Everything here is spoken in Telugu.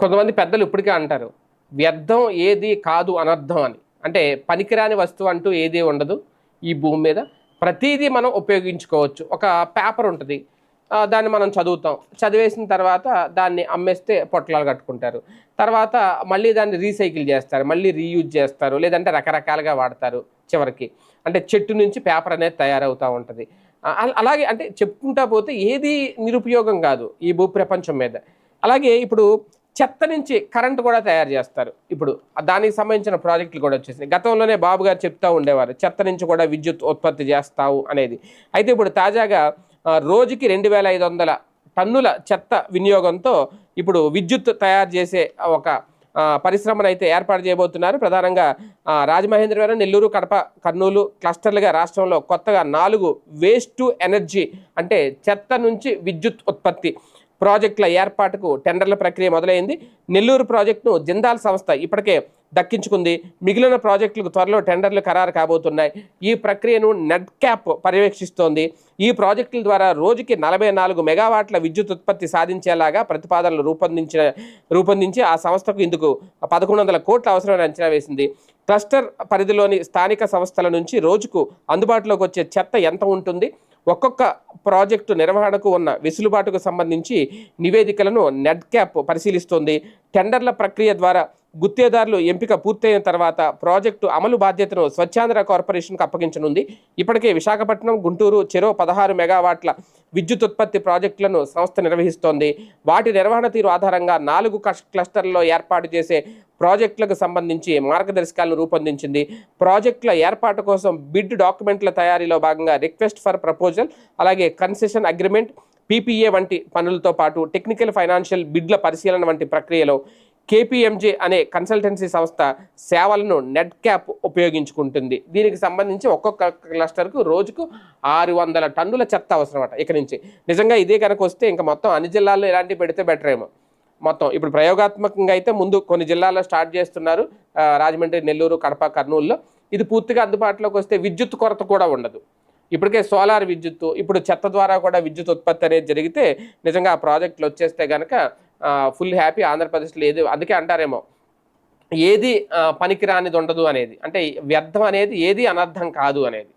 కొంతమంది పెద్దలు ఇప్పటికే అంటారు వ్యర్థం ఏది కాదు అనర్థం అని. అంటే పనికిరాని వస్తువు అంటూ ఏది ఉండదు ఈ భూమి మీద. ప్రతిదీ మనం ఉపయోగించుకోవచ్చు. ఒక పేపర్ ఉంటుంది దాన్ని మనం చదువుతాం. చదివేసిన తర్వాత దాన్ని అమ్మేస్తే పొట్లాలు కట్టుకుంటారు. తర్వాత మళ్ళీ దాన్ని రీసైకిల్ చేస్తారు మళ్ళీ రీయూజ్ చేస్తారు లేదంటే రకరకాలుగా వాడతారు చివరికి. అంటే చెట్టు నుంచి పేపర్ అనేది తయారవుతూ ఉంటుంది. అలాగే అంటే చెప్పుకుంటా పోతే ఏది నిరుపయోగం కాదు ఈ భూ ప్రపంచం మీద. అలాగే ఇప్పుడు చెత్త నుంచి కరెంట్ కూడా తయారు చేస్తారు. ఇప్పుడు దానికి సంబంధించిన ప్రాజెక్టులు కూడా వచ్చేసినాయి. గతంలోనే బాబు గారు ఉండేవారు చెత్త నుంచి కూడా విద్యుత్ ఉత్పత్తి చేస్తావు అనేది. అయితే ఇప్పుడు తాజాగా రోజుకి రెండు వేల ఐదు వందల టన్నుల చెత్త వినియోగంతో ఇప్పుడు విద్యుత్ తయారు చేసే ఒక పరిశ్రమను అయితే ఏర్పాటు చేయబోతున్నారు. ప్రధానంగా రాజమహేంద్రవరం నెల్లూరు కడప కర్నూలు క్లస్టర్లుగా రాష్ట్రంలో కొత్తగా నాలుగు వేస్ట్ టు ఎనర్జీ అంటే చెత్త నుంచి విద్యుత్ ఉత్పత్తి. ప్రాజెక్టుల ఏర్పాటుకు టెండర్ల ప్రక్రియ మొదలైంది. నెల్లూరు ప్రాజెక్టును జిందాల్ సంస్థ ఇప్పటికే దక్కించుకుంది. మిగిలిన ప్రాజెక్టులకు త్వరలో టెండర్లు ఖరారు కాబోతున్నాయి. ఈ ప్రక్రియను నెట్ క్యాప్ పర్యవేక్షిస్తోంది. ఈ ప్రాజెక్టుల ద్వారా రోజుకి నలభై నాలుగు మెగావాట్ల విద్యుత్ ఉత్పత్తి సాధించేలాగా ప్రతిపాదనలు రూపొందించిన రూపొందించి ఆ సంస్థకు ఇందుకు పదకొండు వందల కోట్ల అవసరమని అంచనా వేసింది. క్లస్టర్ పరిధిలోని స్థానిక సంస్థల నుంచి రోజుకు అందుబాటులోకి వచ్చే చెత్త ఎంత ఉంటుంది? ఒక్కొక్క ప్రాజెక్టు నిర్వహణకు ఉన్న వెసులుబాటుకు సంబంధించి నివేదికలను నెట్ క్యాప్ పరిశీలిస్తోంది. టెండర్ల ప్రక్రియ ద్వారా గుత్తేదారులు ఎంపిక పూర్తయిన తర్వాత ప్రాజెక్టు అమలు బాధ్యతను స్వచ్ఛాంధ్ర కార్పొరేషన్కు అప్పగించనుంది. ఇప్పటికే విశాఖపట్నం గుంటూరు చెరో పదహారు మెగావాట్ల విద్యుత్ ఉత్పత్తి ప్రాజెక్టులను సంస్థ నిర్వహిస్తోంది. వాటి నిర్వహణ తీరు ఆధారంగా నాలుగు కష్- క్లస్టర్లలో ఏర్పాటు చేసే ప్రాజెక్టులకు సంబంధించి మార్గదర్శకాలను రూపొందించింది. ప్రాజెక్టుల ఏర్పాటు కోసం బిడ్ డాక్యుమెంట్ల తయారీలో భాగంగా రిక్వెస్ట్ ఫర్ ప్రపోజల్ అలాగే కన్సెషన్ అగ్రిమెంట్ పీపీఏ వంటి పనులతో పాటు టెక్నికల్ ఫైనాన్షియల్ బిడ్ల పరిశీలన వంటి ప్రక్రియలో కేపీఎంజే అనే కన్సల్టెన్సీ సంస్థ సేవలను నెట్ క్యాప్ ఉపయోగించుకుంటుంది. దీనికి సంబంధించి ఒక్కొక్క క్లస్టర్కు రోజుకు ఆరు వందల టన్నుల చెత్త అవసరం అట ఇక నుంచి. నిజంగా ఇదే కనుక వస్తే ఇంకా మొత్తం అన్ని జిల్లాల్లో ఇలాంటివి పెడితే బెటర్ ఏమో. మొత్తం ఇప్పుడు ప్రయోగాత్మకంగా అయితే ముందు కొన్ని జిల్లాల్లో స్టార్ట్ చేస్తున్నారు రాజమండ్రి నెల్లూరు కడప కర్నూలులో. ఇది పూర్తిగా అందుబాటులోకి వస్తే విద్యుత్ కొరత కూడా ఉండదు. ఇప్పటికే సోలార్ విద్యుత్తు ఇప్పుడు చెత్త ద్వారా కూడా విద్యుత్ ఉత్పత్తి అనేది జరిగితే నిజంగా ఆ ప్రాజెక్టులు వచ్చేస్తే కనుక ఫుల్ హ్యాపీ ఆంధ్రప్రదేశ్లో ఏది అందుకే అంటారేమో ఏది పనికిరానిది ఉండదు అనేది. అంటే వ్యర్థం అనేది ఏది అనర్థం కాదు అనేది.